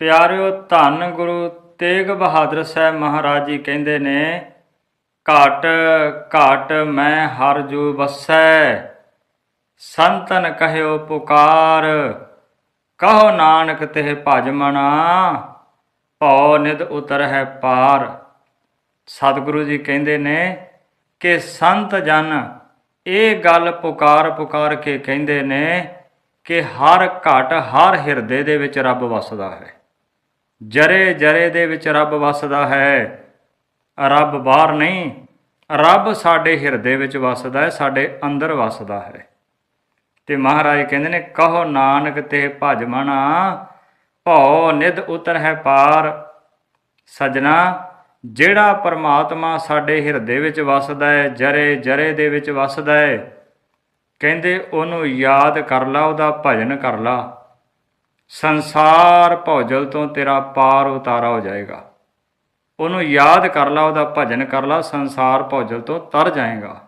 ਪਿਆਰਿਓ ਧੰਨ ਗੁਰੂ ਤੇਗ ਬਹਾਦਰ ਸਾਹਿਬ ਮਹਾਰਾਜ ਜੀ ਕਹਿੰਦੇ ਨੇ, ਘਟ ਘਟ ਮੈਂ ਹਰ ਜੂ ਵਸੈ, ਸੰਤਨ ਕਹਿਓ ਪੁਕਾਰ, ਕਹੋ ਨਾਨਕ ਤੇ ਭਜ ਮਨਾ, ਭਉ ਨਿਦ ਉਤਰ ਹੈ ਪਾਰ। ਸਤਿਗੁਰੂ ਜੀ ਕਹਿੰਦੇ ਨੇ ਕਿ ਸੰਤ ਜਨ ਇਹ ਗੱਲ ਪੁਕਾਰ ਪੁਕਾਰ ਕੇ ਕਹਿੰਦੇ ਨੇ ਕਿ ਹਰ ਘਟ ਹਰ ਹਿਰਦੇ ਦੇ ਵਿੱਚ ਰੱਬ ਵਸਦਾ ਹੈ। ਜਰੇ ਜਰੇ ਦੇ ਵਿੱਚ ਰੱਬ ਵਸਦਾ ਹੈ। ਰੱਬ ਬਾਹਰ ਨਹੀਂ, ਰੱਬ ਸਾਡੇ ਹਿਰਦੇ ਵਿੱਚ ਵਸਦਾ ਹੈ, ਸਾਡੇ ਅੰਦਰ ਵਸਦਾ ਹੈ। ਤੇ ਮਹਾਰਾਜ ਕਹਿੰਦੇ ਨੇ, ਕਹੋ ਨਾਨਕ ਤੇ ਭਜ ਮਨਾ, ਭਉ ਨਿਧ ਉਤਰ ਹੈ ਪਾਰ। ਸਜਣਾ, ਜਿਹੜਾ ਪਰਮਾਤਮਾ ਸਾਡੇ ਹਿਰਦੇ ਵਿੱਚ ਵਸਦਾ ਹੈ, ਜਰੇ ਜਰੇ ਦੇ ਵਿੱਚ ਵਸਦਾ ਹੈ, ਕਹਿੰਦੇ ਉਹਨੂੰ ਯਾਦ ਕਰ ਲਾ, ਉਹਦਾ ਭਜਨ ਕਰ ਲਾ। ਸੰਸਾਰ ਭੌਜਲ ਤੋਂ ਤੇਰਾ ਪਾਰ ਉਤਾਰਾ ਹੋ ਜਾਏਗਾ। ਉਹਨੂੰ ਯਾਦ ਕਰ ਲਾ, ਉਹਦਾ ਭਜਨ ਕਰ ਲਾ, ਸੰਸਾਰ ਭੌਜਲ ਤੋਂ ਤਰ ਜਾਏਗਾ।